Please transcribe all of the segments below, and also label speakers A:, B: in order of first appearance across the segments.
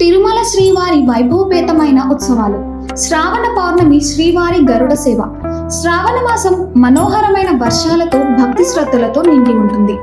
A: తిరుమల శ్రీవారి వైభవపేతమైన ఉత్సవాలు. శ్రావణ పౌర్ణమి శ్రీవారి గరుడ సేవ. శ్రావణ మాసం మనోహరమైన వర్షాలతో భక్తి శ్రద్ధలతో నిండి ఉంటుంది.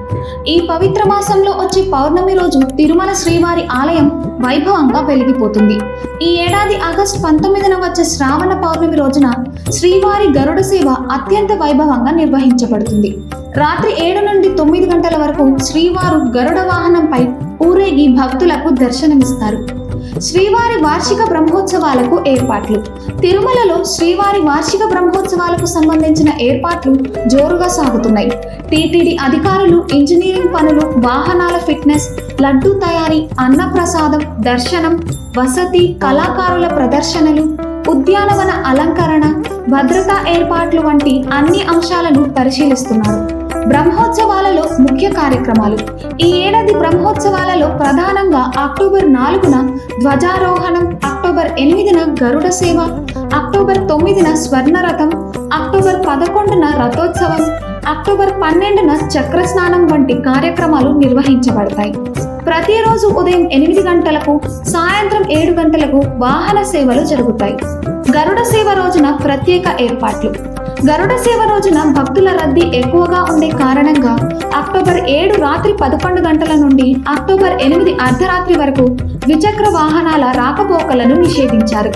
A: ఈ పవిత్ర మాసంలో వచ్చే పౌర్ణమి రోజు తిరుమల శ్రీవారి ఆలయం వైభవంగా వెలిగిపోతుంది. ఈ ఏడాది ఆగస్టు పంతొమ్మిదిన వచ్చే శ్రావణ పౌర్ణమి రోజున శ్రీవారి గరుడ సేవ అత్యంత వైభవంగా నిర్వహించబడుతుంది. రాత్రి ఏడు నుండి తొమ్మిది గంటల వరకు శ్రీవారు గరుడ వాహనంపై ఊరేగి భక్తులకు దర్శనమిస్తారు. శ్రీవారి వార్షిక బ్రహ్మోత్సవాలకు ఏర్పాట్లు. తిరుమలలో శ్రీవారి వార్షిక బ్రహ్మోత్సవాలకు సంబంధించిన ఏర్పాట్లు జోరుగా సాగుతున్నాయి. టీటీడీ అధికారులు ఇంజనీరింగ్ పనులు వాహనాల ఫిట్నెస్ లడ్డూ తయారీ అన్నప్రసాదం దర్శనం వసతి కళాకారుల ప్రదర్శనలు ఉద్యానవన అలంకరణ భద్రతా ఏర్పాట్లు వంటి అన్ని అంశాలను పరిశీలిస్తున్నారు. బ్రహ్మోత్సవాలలో ముఖ్య కార్యక్రమాలు. ఈ ఏడాది బ్రహ్మోత్సవాలలో ప్రధానంగా అక్టోబర్ నాలుగున ధ్వజారోహణం అక్టోబర్ ఎనిమిదిన గరుడ సేవ అక్టోబర్ తొమ్మిదిన స్వర్ణరథం అక్టోబర్ పదకొండున రథోత్సవం అక్టోబర్ పన్నెండున చక్ర స్నానం వంటి కార్యక్రమాలు నిర్వహించబడతాయి. ప్రతిరోజు ఉదయం ఎనిమిది గంటలకు సాయంత్రం ఏడు గంటలకు వాహన సేవలు జరుగుతాయి. గరుడ సేవ రోజున ప్రత్యేక ఏర్పాట్లు. గరుడ సేవ రోజున భక్తుల రద్దీ ఎక్కువగా ఉండే కారణంగా అక్టోబర్ ఏడు రాత్రి పదకొండు గంటల నుండి అక్టోబర్ ఎనిమిది అర్ధరాత్రి వరకు ద్విచక్ర వాహనాల రాకపోకలను నిషేధించారు.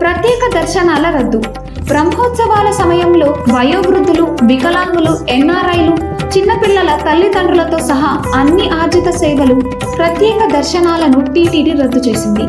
A: ప్రత్యేక దర్శనాల రద్దు. బ్రహ్మోత్సవాల సమయంలో వయోవృద్ధులు వికలాంగులు ఎన్ఆర్ఐలు చిన్నపిల్లల తల్లిదండ్రులతో సహా అన్ని ఆర్జిత సేవలు ప్రత్యేక దర్శనాలను టీటీడీ రద్దు చేసింది.